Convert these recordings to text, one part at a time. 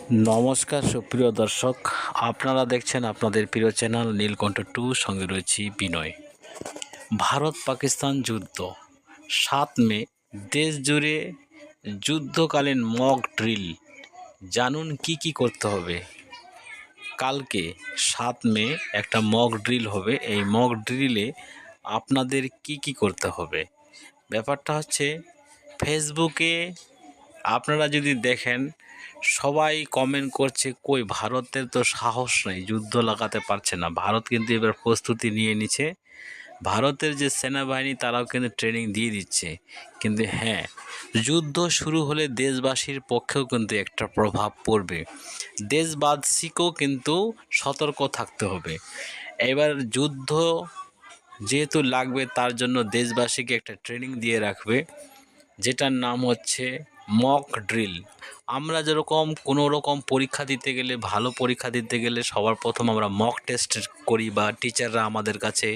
নমস্কার, সুপ্রিয় দর্শক। আপনারা দেখছেন আপনাদের প্রিয় চ্যানেল নীলকণ্ঠ টু, সঙ্গে রয়েছি বিনয়। ভারত পাকিস্তান যুদ্ধ। সাত মে, দেশ জুড়ে যুদ্ধকালীন মক ড্রিল। জানুন কি কি করতে হবে। কালকে সাত মে একটা মক ড্রিল হবে। এই মক ড্রিলে আপনাদের কি কি করতে হবে? ব্যাপারটা হচ্ছে, ফেসবুকে আপনারা যদি দেখেন, সবাই কমেন্ট করছে, কই ভারতের তো সাহস নেই, যুদ্ধ লাগাতে পারছে না। ভারত কিন্তু এবার প্রস্তুতি নিয়ে নিছে ভারতের যে সেনাবাহিনী, তারাও কিন্তু ট্রেনিং দিয়ে দিচ্ছে। কিন্তু হ্যাঁ যুদ্ধ শুরু হলে দেশবাসীর পক্ষেও কিন্তু একটা প্রভাব পড়বে। দেশবাসীকেও কিন্তু সতর্ক থাকতে হবে। এবার যুদ্ধ যেহেতু লাগবে, তার জন্য দেশবাসীকে একটা ট্রেনিং দিয়ে রাখবে, যেটার নাম হচ্ছে মক ড্রিল আমরা যেরকম কোনো রকম পরীক্ষা দিতে গেলে, ভালো পরীক্ষা দিতে গেলে সবার প্রথম আমরা মক টেস্ট করি বা টিচাররা আমাদের কাছে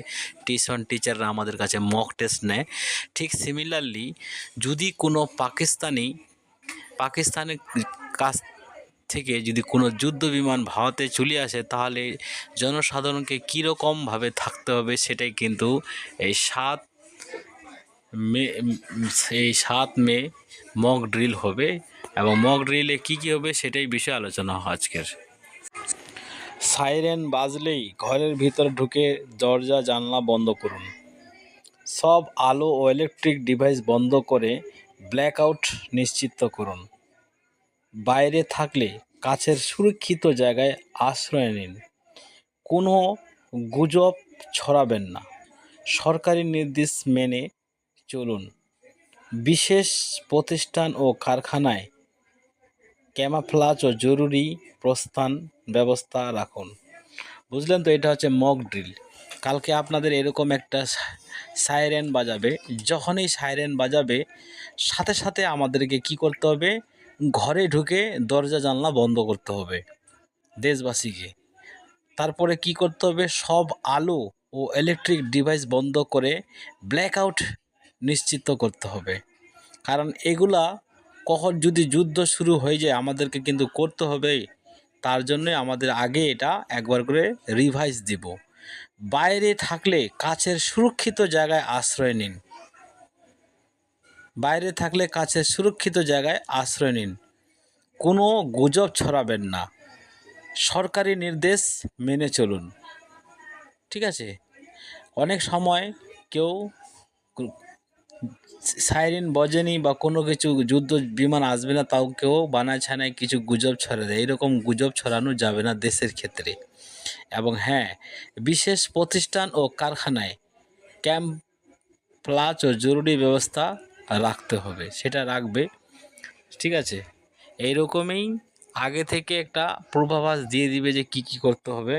টিউশন টিচাররা আমাদের কাছে মক টেস্ট নেয়। ঠিক সিমিলারলি যদি কোনো পাকিস্তানি, পাকিস্তানের কাছ থেকে যদি কোনো যুদ্ধ বিমান ভারতে চলে আসে, তাহলে জনসাধারণকে কীরকমভাবে থাকতে হবে সেটাই কিন্তু এই সাত মে এই সাত মে মক ড্রিল হবে এবং মক ড্রিলে কী কী হবে সেটাই বিষয়ে আলোচনা হয় আজকের। সাইরেন বাজলেই ঘরের ভিতর ঢুকে দরজা, জানলা বন্ধ করুন। সব আলো ও ইলেকট্রিক ডিভাইস বন্ধ করে ব্ল্যাক আউট নিশ্চিত করুন। বাইরে থাকলে কাছের সুরক্ষিত জায়গায় আশ্রয় নিন। কোনো গুজব ছড়াবেন না। সরকারি নির্দেশ মেনে চলুন। বিশেষ প্রতিষ্ঠান ও কারখানায় ক্যামাফ্লাজ ও জরুরি প্রস্থান ব্যবস্থা রাখুন। বুঝলেন তো, এটা হচ্ছে মক ড্রিল কালকে আপনাদের এরকম একটা সাইরেন বাজাবে। যখনই সাইরেন বাজাবে, সাথে সাথে আমাদেরকে কি করতে হবে? ঘরে ঢুকে দরজা, জানলা বন্ধ করতে হবে দেশবাসীকে। তারপরে কি করতে হবে? সব আলো ও ইলেকট্রিক ডিভাইস বন্ধ করে ব্ল্যাকআউট নিশ্চিত করতে হবে। কারণ এগুলা কখন যদি যুদ্ধ শুরু হয়ে যায়, আমাদেরকে কিন্তু করতে হবে। তার জন্য আমাদের আগে এটা একবার করে রিভাইজ দিব। বাইরে থাকলে কাছের সুরক্ষিত জায়গায় আশ্রয় নিন। বাইরে থাকলে কাছের সুরক্ষিত জায়গায় আশ্রয় নিন। কোনো গুজব ছড়াবেন না। সরকারি নির্দেশ মেনে চলুন। ঠিক আছে? অনেক সময় কেউ সাইরেন, বজেনি বা কোনো কিছু যুদ্ধ বিমান আসবে না, তাও কেউ বানায় ছানায় কিছু গুজব ছড়া দেয়। এরকম গুজব ছড়ানো যাবে না দেশের ক্ষেত্রে। এবং হ্যাঁ বিশেষ প্রতিষ্ঠান ও কারখানায় ক্যাম্প প্লাচ ও জরুরি ব্যবস্থা রাখতে হবে, সেটা রাখবে। ঠিক আছে? এইরকমই আগে থেকে একটা পূর্বাভাস দিয়ে দিবে যে কি কি করতে হবে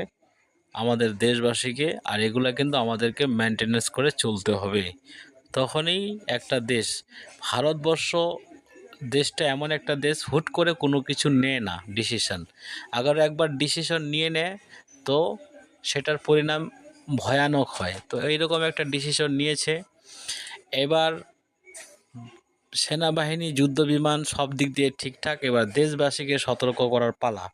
আমাদের দেশবাসীকে, আর এগুলা কিন্তু আমাদেরকে মেনটেনেন্স করে চলতে হবে। তখনই একটা দেশ, ভারতবর্ষ দেশটা এমন একটা দেশ, হুট করে কোনো কিছু নেয় না ডিসিশন আবার একবার ডিসিশন নিয়ে নেয়, তো সেটার পরিণাম ভয়ানক হয়। তো এইরকম একটা ডিসিশন নিয়েছে। এবার সেনাবাহিনী, যুদ্ধ বিমান সব দিক দিয়ে ঠিকঠাক, এবার দেশবাসীকে সতর্ক করার পালা।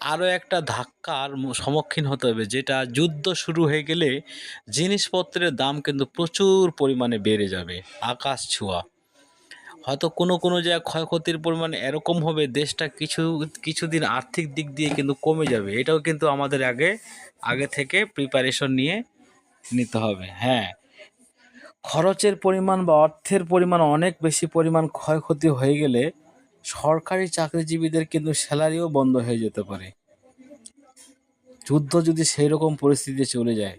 আরও একটা ধাক্কার সম্মুখীন হতে হবে, যেটা যুদ্ধ শুরু হয়ে গেলে জিনিসপত্রের দাম কিন্তু প্রচুর পরিমাণে বেড়ে যাবে, আকাশ ছোঁয়া। হয়তো কোনো কোনো জায়গায় ক্ষয়ক্ষতির পরিমাণ এরকম হবে, দেশটা কিছু, কিছুদিন আর্থিক দিক দিয়ে কিন্তু কমে যাবে, এটাও কিন্তু আমাদের আগে আগে থেকে প্রিপারেশন নিয়ে নিতে হবে হ্যাঁ। খরচের পরিমাণ বা অর্থের পরিমাণ অনেক বেশি পরিমাণ ক্ষয়ক্ষতি হয়ে গেলে সরকারি চাকরিজীবীদের কিন্তু স্যালারিও বন্ধ হয়ে যেতে পারে। যুদ্ধ যদি সেই রকম পরিস্থিতিতে চলে যায়,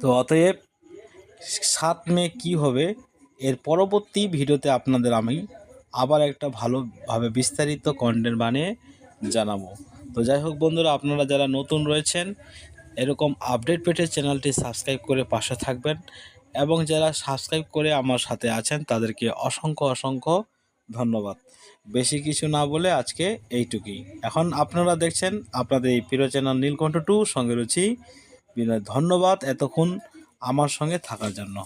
তো অতএব সাত মে কী হবে এর পরবর্তী ভিডিওতে আপনাদের আমি আবার একটা ভালোভাবে বিস্তারিত কন্টেন্ট বানিয়ে জানাব। তো যাই হোক বন্ধুরা, আপনারা যারা নতুন রয়েছেন, এরকম আপডেট পেটে চ্যানেলটি সাবস্ক্রাইব করে পাশে থাকবেন। এবং যারা সাবস্ক্রাইব করে আমার সাথে আছেন, তাদেরকে অসংখ্য অসংখ্য ধন্যবাদ। বেশি কিছু না বলে আজকে এইটুকুই। এখন আপনারা দেখছেন আপনাদের এই প্রিয় চ্যানেল নীলকণ্ঠ টু সঙ্গে রয়েছি বিনয়। ধন্যবাদ এতক্ষণ আমার সঙ্গে থাকার জন্য।